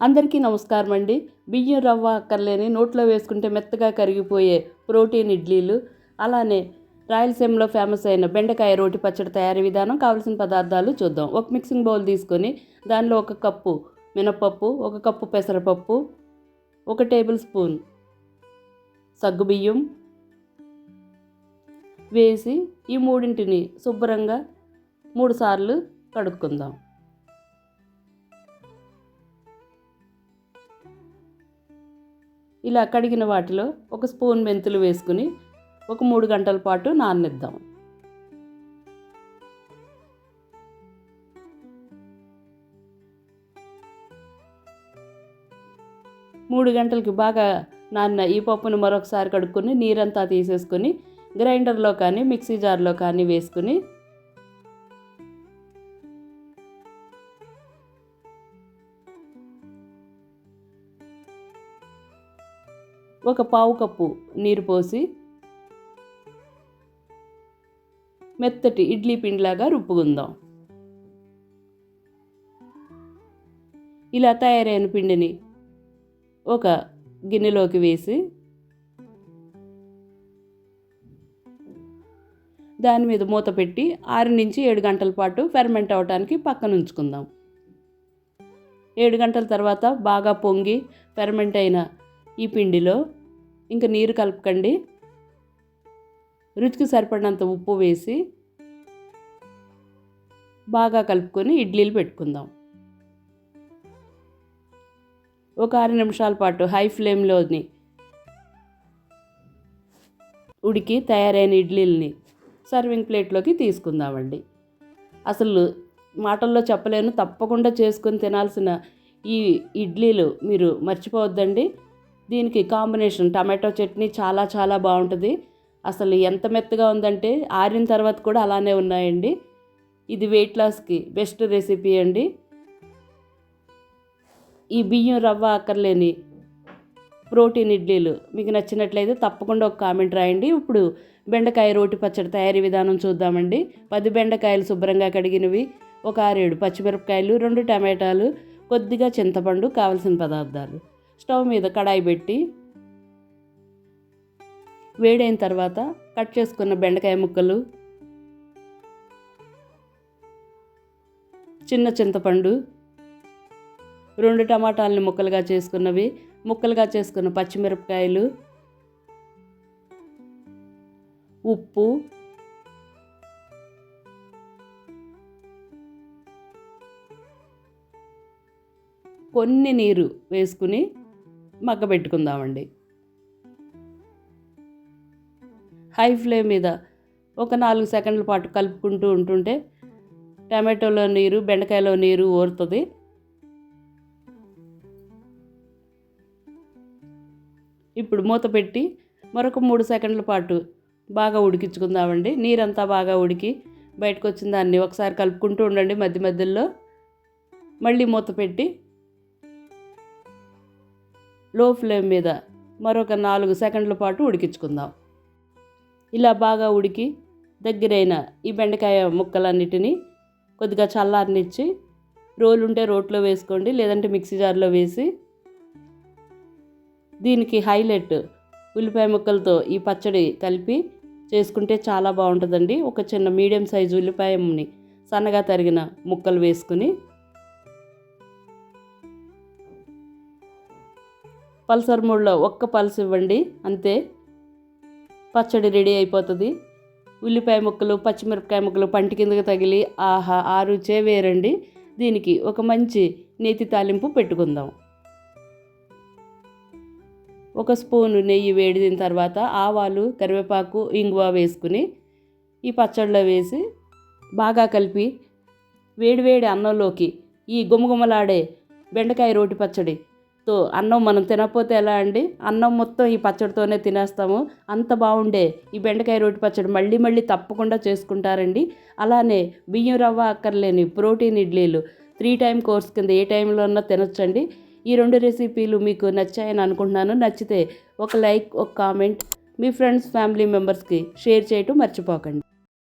అందరికీ నమస్కారం అండి. బియ్యం రవ్వ అక్కర్లేని నోట్లో వేసుకుంటే మెత్తగా కరిగిపోయే ప్రోటీన్ ఇడ్లీలు అలానే రాయలసీమలో ఫేమస్ అయిన బెండకాయ రోటి పచ్చడి తయారీ విధానం కావలసిన పదార్థాలు చూద్దాం. ఒక మిక్సింగ్ బౌల్ తీసుకొని దానిలో ఒక కప్పు మినపప్పు ఒక కప్పు పెసరపప్పు ఒక టేబుల్ స్పూన్ సగ్గుబియ్యం వేసి ఈ మూడింటిని శుభ్రంగా మూడుసార్లు కడుక్కుందాం. ఇలా కడిగిన వాటిలో ఒక స్పూన్ మెంతులు వేసుకుని ఒక మూడు గంటల పాటు నాననిద్దాం. మూడు గంటలకి బాగా నాన్న ఈ పప్పును మరొకసారి కడుక్కొని నీరంతా తీసేసుకొని గ్రైండర్లో కానీ మిక్సీ జార్లో కానీ వేసుకుని ఒక పావు కప్పు నీరు పోసి మెత్తటి ఇడ్లీ పిండిలాగా రుప్పుకుందాం ఇలా తయారైన పిండిని ఒక గిన్నెలోకి వేసి దాని మీద మూత పెట్టి ఆరు నుంచి ఏడు గంటల పాటు ఫెర్మెంట్ అవడానికి పక్కన ఉంచుకుందాం. ఏడు గంటల తర్వాత బాగా పొంగి ఫెర్మెంట్ అయిన ఈ పిండిలో ఇంకా నీరు కలపకండి. రుచికి సరిపడినంత ఉప్పు వేసి బాగా కలుపుకొని ఇడ్లీలు పెట్టుకుందాం. ఒక ఆరు నిమిషాల పాటు హై ఫ్లేమ్లోని ఉడికి తయారైన ఇడ్లీలని సర్వింగ్ ప్లేట్లోకి తీసుకుందామండి. అసలు మాటల్లో చెప్పలేను తప్పకుండా చేసుకొని తినాల్సిన ఈ ఇడ్లీలు మీరు మర్చిపోవద్దండి. దీనికి కాంబినేషన్ టమాటో చట్నీ చాలా చాలా బాగుంటుంది. అసలు ఎంత మెత్తగా ఉందంటే ఆరిన తర్వాత కూడా అలానే ఉన్నాయండి. ఇది వెయిట్ లాస్కి బెస్ట్ రెసిపీ అండి. ఈ బియ్యం రవ్వ అక్కర్లేని ప్రోటీన్ ఇడ్లీలు మీకు నచ్చినట్లయితే తప్పకుండా ఒక కామెంట్ రాయండి. ఇప్పుడు బెండకాయ రోటి పచ్చడి తయారీ విధానం చూద్దామండి. పది బెండకాయలు శుభ్రంగా కడిగినవి ఒక ఆరేడు పచ్చిమిరపకాయలు రెండు టమాటాలు కొద్దిగా చింతపండు కావలసిన పదార్థాలు. స్టవ్ మీద కడాయి పెట్టి వేడైన తర్వాత కట్ చేసుకున్న బెండకాయ ముక్కలు చిన్న చింతపండు రెండు టమాటాలని ముక్కలుగా చేసుకున్నవి. ముక్కలుగా చేసుకున్న పచ్చిమిరపకాయలు ఉప్పు కొన్ని నీరు వేసుకుని మగ్గబెట్టుకుందామండి హై ఫ్లేమ్ మీద ఒక నాలుగు సెకండ్ల పాటు కలుపుకుంటూ ఉంటుంటే టమాటోలో నీరు బెండకాయలో నీరు ఊరుతుంది. ఇప్పుడు మూత పెట్టి మరొక మూడు సెకండ్ల పాటు బాగా ఉడికించుకుందామండి. నీరంతా బాగా ఉడికి బయటకు వచ్చిన దాన్ని ఒకసారి కలుపుకుంటూ ఉండండి మధ్య మధ్యలో. మళ్ళీ మూత పెట్టి లో ఫ్లేమ్ మీద మరొక నాలుగు సెకండ్ల పాటు ఉడికించుకుందాం. ఇలా బాగా ఉడికి దగ్గరైన ఈ బెండకాయ ముక్కలన్నిటినీ కొద్దిగా చల్లారనిచ్చి రోలు ఉంటే రోట్లో వేసుకోండి లేదంటే మిక్సీ జార్లో వేసి దీనికి హైలైట్ ఉల్లిపాయ ముక్కలతో ఈ పచ్చడి కలిపి చేసుకుంటే చాలా బాగుంటుందండి. ఒక చిన్న మీడియం సైజు ఉల్లిపాయని సన్నగా తరిగిన ముక్కలు వేసుకుని పల్సర్ మూడులో ఒక్క పల్స్ ఇవ్వండి అంతే. పచ్చడి రెడీ అయిపోతుంది. ఉల్లిపాయ ముక్కలు పచ్చిమిరపకాయ ముక్కలు పంటి కిందకి తగిలి ఆహా ఆ రుచే వేరండి. దీనికి ఒక మంచి నేతి తాలింపు పెట్టుకుందాం. ఒక స్పూను నెయ్యి వేడిన తర్వాత ఆవాలు కరివేపాకు ఇంగువ వేసుకుని ఈ పచ్చడిలో వేసి బాగా కలిపి వేడివేడి అన్నంలోకి ఈ గుమగుమలాడే బెండకాయ రోటి పచ్చడి తో అన్నం మనం తినకపోతే ఎలా అండి? అన్నం మొత్తం ఈ పచ్చడితోనే తినేస్తాము. అంత బాగుండే ఈ బెండకాయ రోటి పచ్చడి మళ్ళీ మళ్ళీ తప్పకుండా చేసుకుంటారండి. అలానే బియ్యం రవ్వ అక్కర్లేని ప్రోటీన్ ఇడ్లీలు త్రీ టైం కోర్స్ కింద ఏ టైంలో ఉన్నా తినొచ్చండి. ఈ రెండు రెసిపీలు మీకు నచ్చాయని అనుకుంటున్నాను. నచ్చితే ఒక లైక్ ఒక కామెంట్ మీ ఫ్రెండ్స్ ఫ్యామిలీ మెంబర్స్కి షేర్ చేయటం మర్చిపోకండి.